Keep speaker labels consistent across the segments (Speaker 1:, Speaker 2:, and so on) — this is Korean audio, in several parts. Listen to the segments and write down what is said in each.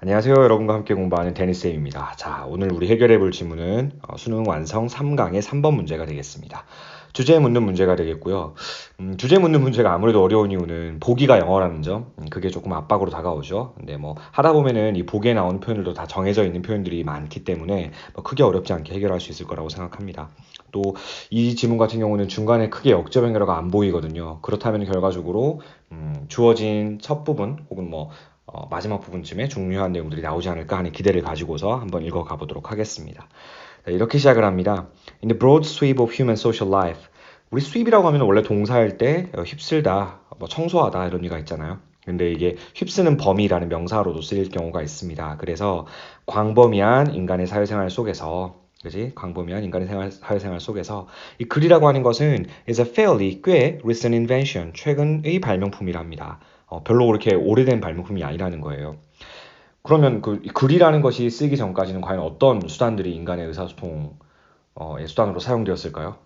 Speaker 1: 안녕하세요. 여러분과 함께 공부하는 데니쌤입니다. 자, 오늘 우리 해결해 볼 질문은 어, 수능 완성 3강의 3번 문제가 되겠습니다. 주제 묻는 문제가 되겠고요. 음, 주제 묻는 문제가 아무래도 어려운 이유는 보기가 영어라는 점, 음, 그게 조금 압박으로 다가오죠. 근데 뭐 하다 보면은 이 보기에 나오는 표현들도 다 정해져 있는 표현들이 많기 때문에 뭐 크게 어렵지 않게 해결할 수 있을 거라고 생각합니다. 또이 질문 같은 경우는 중간에 크게 역적 연결어가 안 보이거든요. 그렇다면 결과적으로 음, 주어진 첫 부분 혹은 뭐 어, 마지막 부분쯤에 중요한 내용들이 나오지 않을까 하는 기대를 가지고서 한번 읽어가 보도록 하겠습니다. 자, 이렇게 시작을 합니다. In the broad sweep of human social life. 우리 sweep이라고 하면 원래 동사일 때 어, 휩쓸다, 뭐 청소하다 이런 의미가 있잖아요. 근데 이게 휩쓰는 범위라는 명사로도 쓰일 경우가 있습니다. 그래서 광범위한 인간의 사회생활 속에서 그지? 광범위한 인간의 생활, 사회생활 속에서 이 글이라고 하는 것은 is a fairly 꽤 recent invention, 최근의 발명품이랍니다. 어, 별로 그렇게 오래된 발명품이 아니라는 거예요. 그러면 그 글이라는 것이 쓰기 전까지는 과연 어떤 수단들이 인간의 의사소통의 수단으로 사용되었을까요?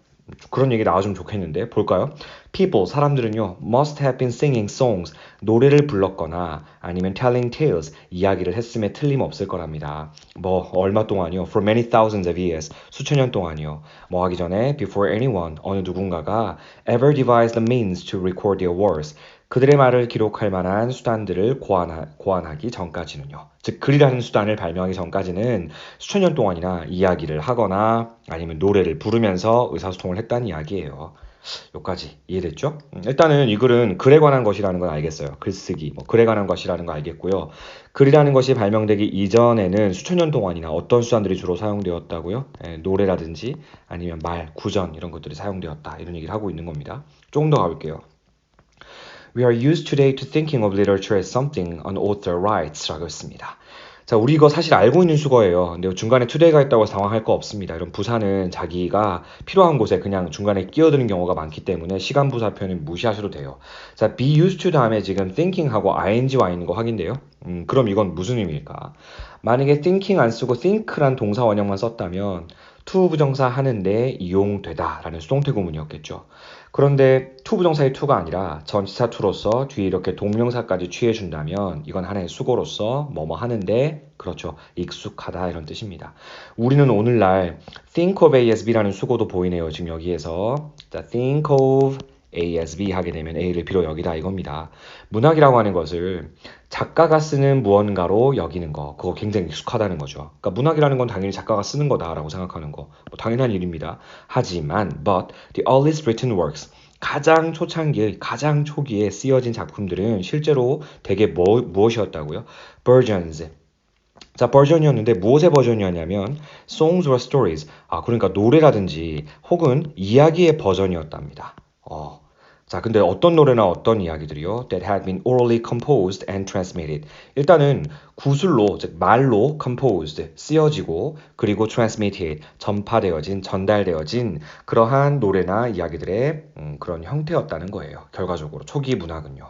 Speaker 1: 그런 얘기 나와주면 좋겠는데 볼까요? People 사람들은요 must have been singing songs 노래를 불렀거나 아니면 telling tales 이야기를 했음에 틀림없을 거랍니다. 뭐 얼마 동안이요? For many thousands of years 수천 년 동안이요. 뭐 하기 전에 before anyone 어느 누군가가 ever devised the means to record their words 그들의 말을 기록할 만한 수단들을 고안하, 고안하기 전까지는요. 즉 글이라는 수단을 발명하기 전까지는 수천 년 동안이나 이야기를 하거나 아니면 노래를 부르면서 의사소통을 했다는 이야기예요. 여기까지 이해됐죠? 음, 일단은 이 글은 글에 관한 것이라는 건 알겠어요. 글쓰기, 뭐 글에 관한 것이라는 거 알겠고요. 글이라는 것이 발명되기 이전에는 수천 년 동안이나 어떤 수단들이 주로 사용되었다고요? 예, 노래라든지 아니면 말, 구전 이런 것들이 사용되었다 이런 얘기를 하고 있는 겁니다. 조금 더 가볼게요. We are used today to thinking of literature as something an author writes 라고 했습니다. 자, 우리 이거 사실 알고 있는 수거예요. 근데 중간에 today가 있다고 당황할 거 없습니다. 이런 부사는 자기가 필요한 곳에 그냥 중간에 끼어드는 경우가 많기 때문에 시간 부사 표현은 무시하셔도 돼요. 자, be used to 다음에 지금 thinking하고 ing 와 있는 거 확인돼요? 음, 그럼 이건 무슨 의미일까? 만약에 thinking 안 쓰고 think란 동사 원형만 썼다면 to 부정사 하는데 이용되다 라는 수동태 구문이었겠죠. 그런데 to 부정사의 to가 아니라 전치사 to로서 뒤에 이렇게 동명사까지 취해준다면 이건 하나의 수고로서 뭐뭐 하는데 그렇죠. 익숙하다 이런 뜻입니다. 우리는 오늘날 think of ASB라는 수고도 보이네요. 지금 여기에서 think of ASB 하게 되면 A를 비로 여기다 이겁니다. 문학이라고 하는 것을 작가가 쓰는 무언가로 여기는 거, 그거 굉장히 익숙하다는 거죠. 그러니까 문학이라는 건 당연히 작가가 쓰는 거다라고 생각하는 거, 뭐 당연한 일입니다. 하지만, but the earliest written works, 가장 초창기의 가장 초기에 쓰여진 작품들은 실제로 대개 뭐, 무엇이었다고요? versions. 자, 버전이었는데 무엇의 버전이었냐면 songs or stories. 아, 그러니까 노래라든지 혹은 이야기의 버전이었답니다. 어, 자, 근데 어떤 노래나 어떤 이야기들이요? That had been orally composed and transmitted. 일단은 구술로, 즉 말로 composed, 쓰여지고 그리고 transmitted, 전파되어진, 전달되어진 그러한 노래나 이야기들의 음, 그런 형태였다는 거예요. 결과적으로 초기 문학은요.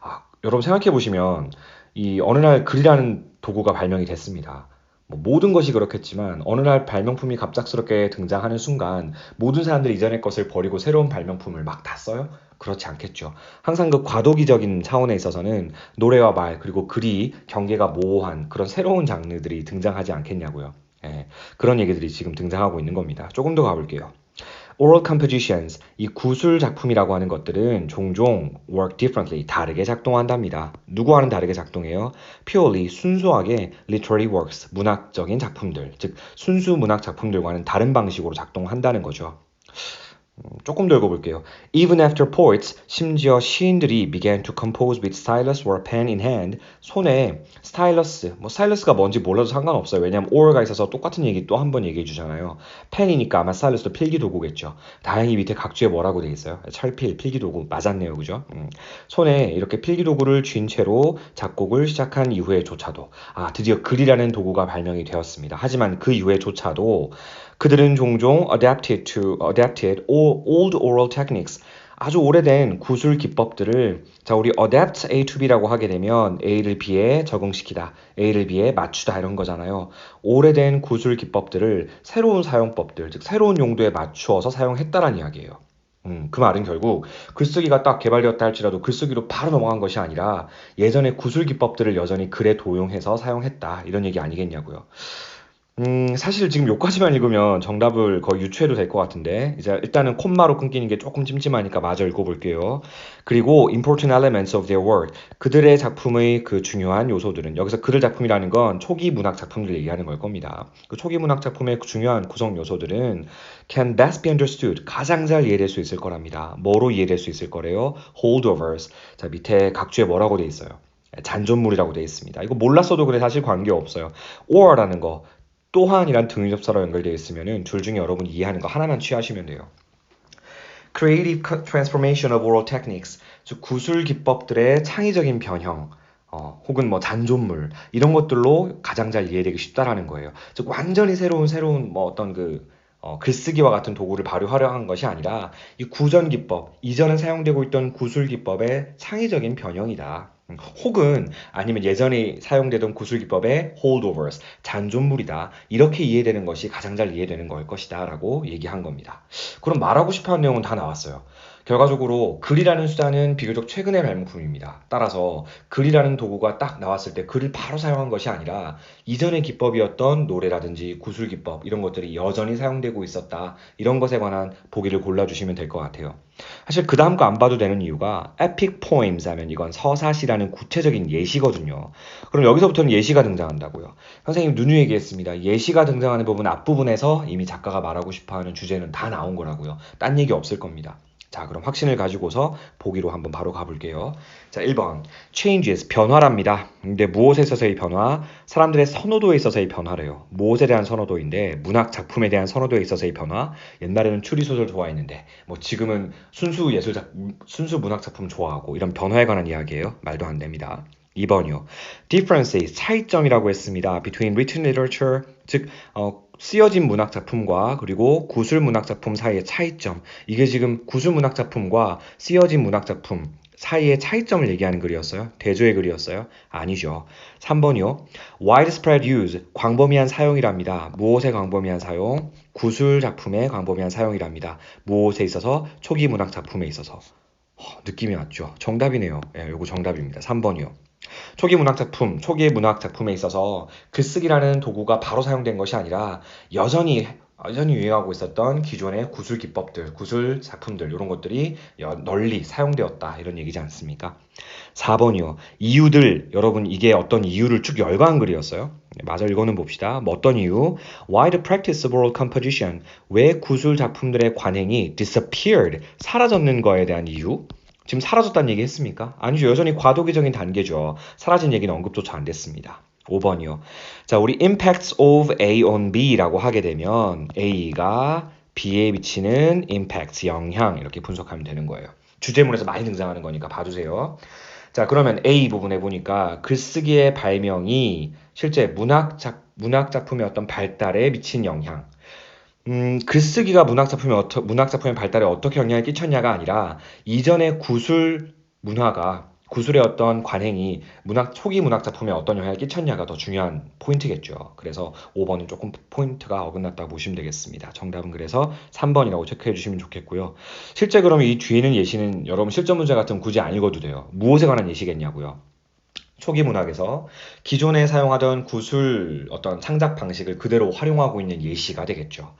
Speaker 1: 아, 여러분 생각해 보시면 이 어느 날 글이라는 도구가 발명이 됐습니다. 뭐 모든 것이 그렇겠지만 어느 날 발명품이 갑작스럽게 등장하는 순간 모든 사람들이 이전의 것을 버리고 새로운 발명품을 막 다 써요? 그렇지 않겠죠. 항상 그 과도기적인 차원에 있어서는 노래와 말 그리고 글이 경계가 모호한 그런 새로운 장르들이 등장하지 않겠냐고요. 예, 그런 얘기들이 지금 등장하고 있는 겁니다. 조금 더 가볼게요. oral compositions, 이 구술 작품이라고 하는 것들은 종종 work differently, 다르게 작동한답니다. 누구와는 다르게 작동해요? purely, 순수하게 literary works, 문학적인 작품들, 즉 순수 문학 작품들과는 다른 방식으로 작동한다는 거죠. 조금 더 읽어볼게요. Even after poets, 심지어 시인들이 began to compose with stylus or pen in hand, 손에 스타일러스, 뭐 스타일러스가 뭔지 몰라도 상관없어요. 왜냐하면 or가 있어서 똑같은 얘기 또 한 번 얘기해 주잖아요. 펜이니까 아마 스타일러스도 필기 도구겠죠. 다행히 밑에 각주에 뭐라고 돼 있어요? 철필, 필기 도구 맞았네요, 그죠? 음. 손에 이렇게 필기 도구를 쥔 채로 작곡을 시작한 이후에조차도 아 드디어 글이라는 도구가 발명이 되었습니다. 하지만 그 이후에조차도 그들은 종종 adapted to adapted old oral techniques 아주 오래된 구술 기법들을 자 우리 adapt A to B라고 하게 되면 A를 B에 적응시키다, A를 B에 맞추다 이런 거잖아요. 오래된 구술 기법들을 새로운 사용법들, 즉 새로운 용도에 맞추어서 사용했다라는 이야기예요. 음, 그 말은 결국 글쓰기가 딱 개발되었다 할지라도 글쓰기로 바로 넘어간 것이 아니라 예전의 구술 기법들을 여전히 글에 도용해서 사용했다. 이런 얘기 아니겠냐고요. 음, 사실 지금 요까지만 읽으면 정답을 거의 유추해도 될 것 같은데, 이제 일단은 콤마로 끊기는 게 조금 찜찜하니까 마저 읽어볼게요. 그리고 important elements of their work. 그들의 작품의 그 중요한 요소들은, 여기서 그들 작품이라는 건 초기 문학 작품들 얘기하는 걸 겁니다. 그 초기 문학 작품의 중요한 구성 요소들은 can best be understood. 가장 잘 이해될 수 있을 거랍니다. 뭐로 이해될 수 있을 거래요? holdovers. 자, 밑에 각주에 뭐라고 돼 있어요? 잔존물이라고 돼 있습니다. 이거 몰랐어도 그래 사실 관계 없어요. or라는 거 또한이란 등위접사로 연결되어 있으면 둘 중에 여러분이 이해하는 거 하나만 취하시면 돼요. Creative transformation of oral techniques, 즉 구술 기법들의 창의적인 변형, 어, 혹은 뭐 잔존물 이런 것들로 가장 잘 이해되기 쉽다라는 거예요. 즉 완전히 새로운 새로운 뭐 어떤 그 어, 글쓰기와 같은 도구를 발휘하려 한 것이 아니라 이 구전 기법, 이전에 사용되고 있던 구술 기법의 창의적인 변형이다. 음, 혹은 아니면 예전에 사용되던 구술 기법의 holdovers, 잔존물이다. 이렇게 이해되는 것이 가장 잘 이해되는 걸 것이다. 라고 얘기한 겁니다. 그럼 말하고 싶어 하는 내용은 다 나왔어요. 결과적으로 글이라는 수단은 비교적 최근의 발명품입니다. 따라서 글이라는 도구가 딱 나왔을 때 글을 바로 사용한 것이 아니라 이전의 기법이었던 노래라든지 구술 기법 이런 것들이 여전히 사용되고 있었다. 이런 것에 관한 보기를 골라주시면 될 것 같아요. 사실 그 다음 거 안 봐도 되는 이유가 epic poems 하면 이건 서사시라는 구체적인 예시거든요. 그럼 여기서부터는 예시가 등장한다고요. 선생님 누누 얘기했습니다. 예시가 등장하는 부분 앞부분에서 이미 작가가 말하고 싶어하는 주제는 다 나온 거라고요. 딴 얘기 없을 겁니다. 자, 그럼 확신을 가지고서 보기로 한번 바로 가볼게요. 자, 1번. changes, 변화랍니다. 근데 무엇에 있어서의 변화? 사람들의 선호도에 있어서의 변화래요. 무엇에 대한 선호도인데, 문학 작품에 대한 선호도에 있어서의 변화? 옛날에는 추리소설 좋아했는데, 뭐 지금은 순수 예술 작, 순수 문학 작품 좋아하고, 이런 변화에 관한 이야기예요. 말도 안 됩니다. 2번이요. differences, 차이점이라고 했습니다. between written literature, 즉, 어, 쓰여진 문학 작품과 그리고 구술 문학 작품 사이의 차이점. 이게 지금 구술 문학 작품과 쓰여진 문학 작품 사이의 차이점을 얘기하는 글이었어요. 대조의 글이었어요. 아니죠. 3번이요. widespread use, 광범위한 사용이랍니다. 무엇의 광범위한 사용? 구술 작품의 광범위한 사용이랍니다. 무엇에 있어서? 초기 문학 작품에 있어서. 허, 느낌이 왔죠. 정답이네요. 예, 요거 정답입니다. 3번이요. 초기 문학 작품, 초기의 문학 작품에 있어서 글쓰기라는 도구가 바로 사용된 것이 아니라 여전히 여전히 유행하고 있었던 기존의 구술 기법들, 구술 작품들 이런 것들이 널리 사용되었다 이런 얘기지 않습니까? 4번이요. 이유들 여러분 이게 어떤 이유를 쭉 열거한 글이었어요. 네, 마저 읽어는 봅시다. 뭐 어떤 이유? Why the practice of oral composition? 왜 구술 작품들의 관행이 disappeared 사라졌는 거에 대한 이유? 지금 사라졌다는 얘기 했습니까? 아니죠. 여전히 과도기적인 단계죠. 사라진 얘기는 언급조차 안 됐습니다. 5번이요. 자, 우리 impacts of A on B라고 하게 되면 A가 B에 미치는 impact, 영향 이렇게 분석하면 되는 거예요. 주제문에서 많이 등장하는 거니까 봐주세요. 자, 그러면 A 부분에 보니까 글쓰기의 발명이 실제 문학 작, 문학 작품의 어떤 발달에 미친 영향. 음, 글쓰기가 문학작품의 어떠, 문학작품의 발달에 어떻게 영향을 끼쳤냐가 아니라 이전의 구술 문화가 구술의 어떤 관행이 문학 초기 문학 작품에 어떤 영향을 끼쳤냐가 더 중요한 포인트겠죠. 그래서 5번은 조금 포인트가 어긋났다고 보시면 되겠습니다. 정답은 그래서 3번이라고 체크해 주시면 좋겠고요. 실제 그러면 이 뒤에 있는 예시는 여러분 실전 문제 같은 굳이 안 읽어도 돼요. 무엇에 관한 예시겠냐고요. 초기 문학에서 기존에 사용하던 구술 어떤 창작 방식을 그대로 활용하고 있는 예시가 되겠죠.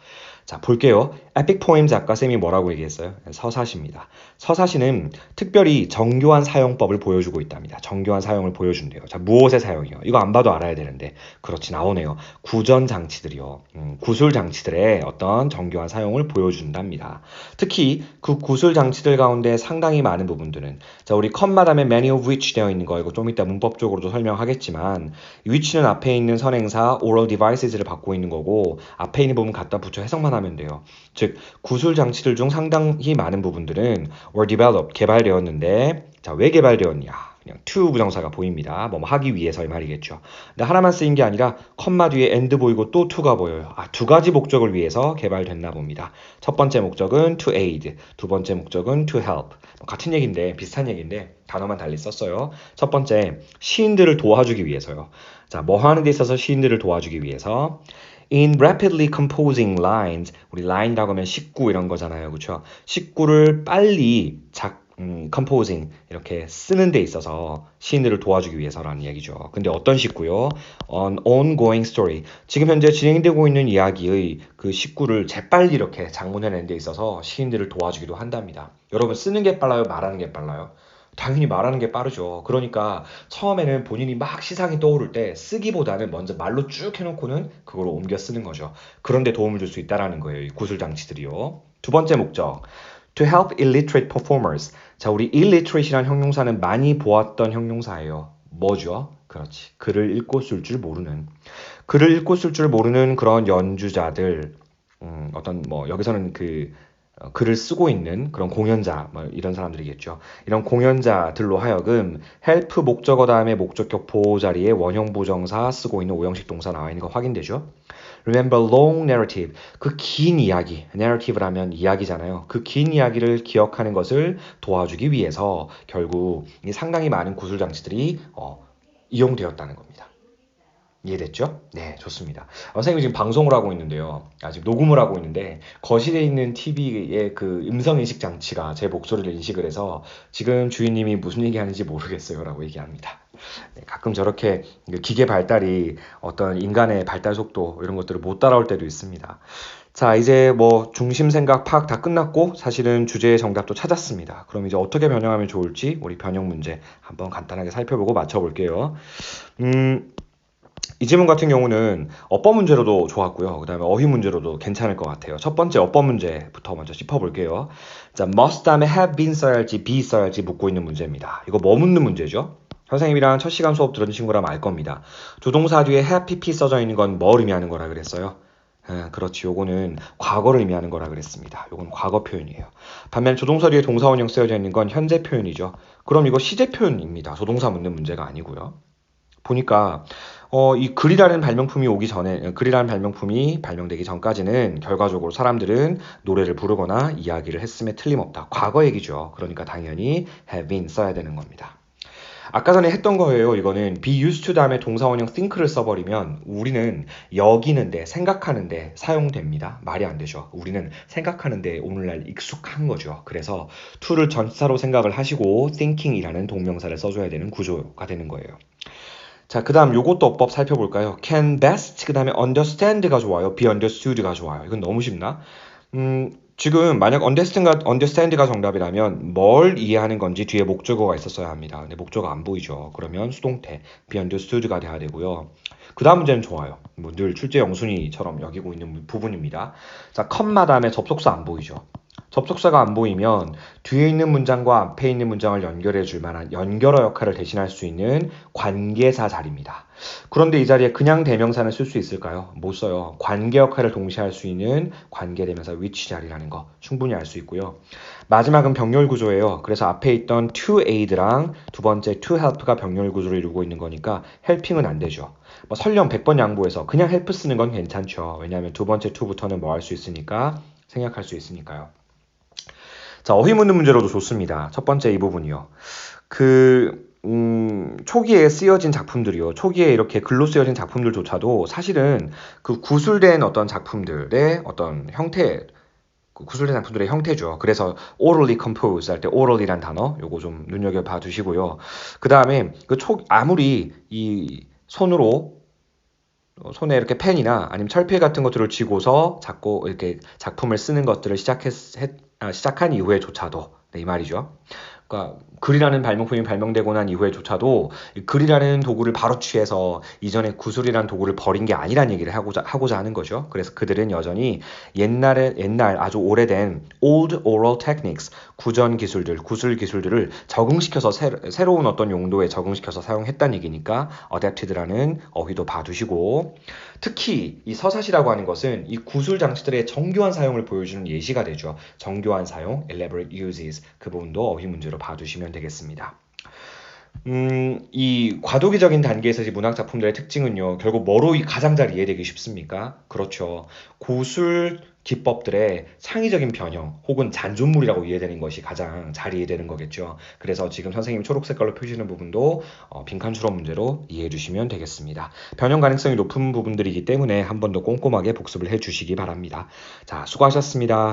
Speaker 1: 자, 볼게요. 에픽 포엠즈 아까 쌤이 뭐라고 얘기했어요? 서사시입니다. 서사시는 특별히 정교한 사용법을 보여주고 있답니다. 정교한 사용을 보여준대요. 자, 무엇의 사용이요? 이거 안 봐도 알아야 되는데. 그렇지, 나오네요. 구전 장치들이요. 음, 구술 장치들의 어떤 정교한 사용을 보여준답니다. 특히 그 구술 장치들 가운데 상당히 많은 부분들은 자, 우리 컷마담에 many of which 되어 있는 거 이거 좀 이따 문법 적으로도 설명하겠지만 which는 앞에 있는 선행사 oral devices를 받고 있는 거고 앞에 있는 부분 갖다 붙여 해석만 하면 돼요. 즉 구술 장치들 중 상당히 많은 부분들은 were developed 개발되었는데 자 왜 개발되었냐? 그냥 to 부정사가 보입니다. 뭐 하기 위해서의 말이겠죠. 근데 하나만 쓰인 게 아니라 컴마 뒤에 and 보이고 또 to가 보여요. 아, 두 가지 목적을 위해서 개발됐나 봅니다. 첫 번째 목적은 to aid, 두 번째 목적은 to help. 뭐 같은 얘기인데 비슷한 얘기인데 단어만 달리 썼어요. 첫 번째 시인들을 도와주기 위해서요. 자, 뭐 하는 데 있어서 시인들을 도와주기 위해서 in rapidly composing lines. 우리 line이라고 하면 식구 이런 거잖아요. 그렇죠? 식구를 빨리 작 음, composing 이렇게 쓰는 데 있어서 시인들을 도와주기 위해서라는 얘기죠. 근데 어떤 식구요? An ongoing story. 지금 현재 진행되고 있는 이야기의 그 식구를 재빨리 이렇게 장문해내는 데 있어서 시인들을 도와주기도 한답니다. 여러분 쓰는 게 빨라요? 말하는 게 빨라요? 당연히 말하는 게 빠르죠. 그러니까 처음에는 본인이 막 시상이 떠오를 때 쓰기보다는 먼저 말로 쭉 해놓고는 그걸 옮겨 쓰는 거죠. 그런데 도움을 줄 수 있다라는 거예요. 이 구술 장치들이요. 두 번째 목적. To help illiterate performers. 자, 우리 illiterate이란 형용사는 많이 보았던 형용사예요. 뭐죠? 그렇지. 글을 읽고 쓸 줄 모르는. 글을 읽고 쓸 줄 모르는 그런 연주자들, 음, 어떤 뭐 여기서는 그 어, 글을 쓰고 있는 그런 공연자 뭐 이런 사람들이겠죠. 이런 공연자들로 하여금 help 목적어 다음에 목적격 보호 자리에 원형 부정사 쓰고 있는 오형식 동사 나와 있는 거 확인되죠. Remember long narrative 그 긴 이야기 narrative라면 이야기잖아요. 그 긴 이야기를 기억하는 것을 도와주기 위해서 결국 상당히 많은 구술 장치들이 어, 이용되었다는 겁니다. 이해됐죠? 네, 좋습니다. 어, 선생님이 지금 방송을 하고 있는데요. 아직 녹음을 하고 있는데 거실에 있는 TV의 그 음성 인식 장치가 제 목소리를 인식을 해서 지금 주인님이 무슨 얘기 하는지 모르겠어요 라고 얘기합니다. 네, 가끔 저렇게 기계 발달이 어떤 인간의 발달 속도 이런 것들을 못 따라올 때도 있습니다. 자, 이제 뭐 중심 생각 파악 다 끝났고 사실은 주제의 정답도 찾았습니다. 그럼 이제 어떻게 변형하면 좋을지 우리 변형 문제 한번 간단하게 살펴보고 맞춰볼게요. 음, 이 질문 같은 경우는 어법 문제로도 좋았고요. 그 다음에 어휘 문제로도 괜찮을 것 같아요. 첫 번째 어법 문제부터 먼저 짚어볼게요. 자, must 다음에 have been 써야 할지 be 써야 할지 묻고 있는 문제입니다. 이거 뭐 묻는 문제죠? 선생님이랑 첫 시간 수업 들은 친구라면 알 겁니다. 조동사 뒤에 have pp 써져 있는 건 뭘 의미하는 거라 그랬어요? 아, 그렇지. 요거는 과거를 의미하는 거라 그랬습니다. 요건 과거 표현이에요. 반면 조동사 뒤에 동사원형 쓰여져 있는 건 현재 표현이죠. 그럼 이거 시제 표현입니다. 조동사 묻는 문제가 아니고요. 보니까 어, 이 글이라는 발명품이 오기 전에, 글이라는 발명품이 발명되기 전까지는 결과적으로 사람들은 노래를 부르거나 이야기를 했음에 틀림없다. 과거 얘기죠. 그러니까 당연히 have been 써야 되는 겁니다. 아까 전에 했던 거예요. 이거는 be used to 다음에 동사원형 think를 써버리면 우리는 여기는데, 생각하는데 사용됩니다. 말이 안 되죠. 우리는 생각하는데 오늘날 익숙한 거죠. 그래서 to를 전사로 생각을 하시고 thinking이라는 동명사를 써줘야 되는 구조가 되는 거예요. 자, 그 다음 요것도 어법 살펴볼까요? can best, 그 다음에 understand가 좋아요. be understood가 좋아요. 이건 너무 쉽나? 음, 지금 만약 understand가, understand가 정답이라면 뭘 이해하는 건지 뒤에 목적어가 있었어야 합니다. 근데 목적어 안 보이죠. 그러면 수동태 be understood가 돼야 되고요. 그 다음 문제는 좋아요. 뭐 늘 출제 영순위처럼 여기고 있는 부분입니다. 자, 컴마 다음에 접속사 안 보이죠. 접속사가 안 보이면 뒤에 있는 문장과 앞에 있는 문장을 연결해 줄 만한 연결어 역할을 대신할 수 있는 관계사 자리입니다. 그런데 이 자리에 그냥 대명사는 쓸 수 있을까요? 못 써요. 관계 역할을 동시에 할 수 있는 관계 대명사 위치 자리라는 거 충분히 알 수 있고요. 마지막은 병렬 구조예요. 그래서 앞에 있던 to aid랑 두 번째 to help가 병렬 구조를 이루고 있는 거니까 helping은 안 되죠. 뭐 설령 100번 양보해서 그냥 help 쓰는 건 괜찮죠. 왜냐하면 두 번째 to부터는 뭐 할 수 있으니까 생략할 수 있으니까요. 자, 어휘 묻는 문제로도 좋습니다. 첫 번째 이 부분이요. 그, 음, 초기에 쓰여진 작품들이요. 초기에 이렇게 글로 쓰여진 작품들조차도 사실은 그 구술된 어떤 작품들의 어떤 형태, 그 구술된 작품들의 형태죠. 그래서 orally compose 할 때 orally란 단어 요거 좀 눈여겨 봐 주시고요. 그 다음에 그 초, 아무리 이 손으로 어, 손에 이렇게 펜이나 아니면 철필 같은 것들을 쥐고서 자꾸 이렇게 작품을 쓰는 것들을 시작했, 아, 시작한 이후에조차도 네, 이 말이죠. 그러니까 글이라는 발명품이 발명되고 난 이후에조차도 글이라는 도구를 바로 취해서 이전에 구슬이라는 도구를 버린 게 아니란 얘기를 하고자, 하고자 하는 거죠. 그래서 그들은 여전히 옛날에, 옛날 아주 오래된 old oral techniques, 구전 기술들, 구술 기술들을 적응시켜서 새, 새로운 어떤 용도에 적응시켜서 사용했다는 얘기니까 adapted라는 어휘도 봐두시고 특히 이 서사시라고 하는 것은 이 구술 장치들의 정교한 사용을 보여주는 예시가 되죠. 정교한 사용, elaborate uses 그 부분도 어휘 문제로 봐두시면 되겠습니다. 음, 이 과도기적인 단계에서 이 문학 작품들의 특징은요, 결국 뭐로 가장 잘 이해되기 쉽습니까? 그렇죠. 고술 기법들의 창의적인 변형 혹은 잔존물이라고 이해되는 것이 가장 잘 이해되는 거겠죠. 그래서 지금 선생님이 초록 색깔로 표시하는 부분도 어, 빈칸 추론 문제로 이해해 주시면 되겠습니다. 변형 가능성이 높은 부분들이기 때문에 한 번 더 꼼꼼하게 복습을 해 주시기 바랍니다. 자, 수고하셨습니다.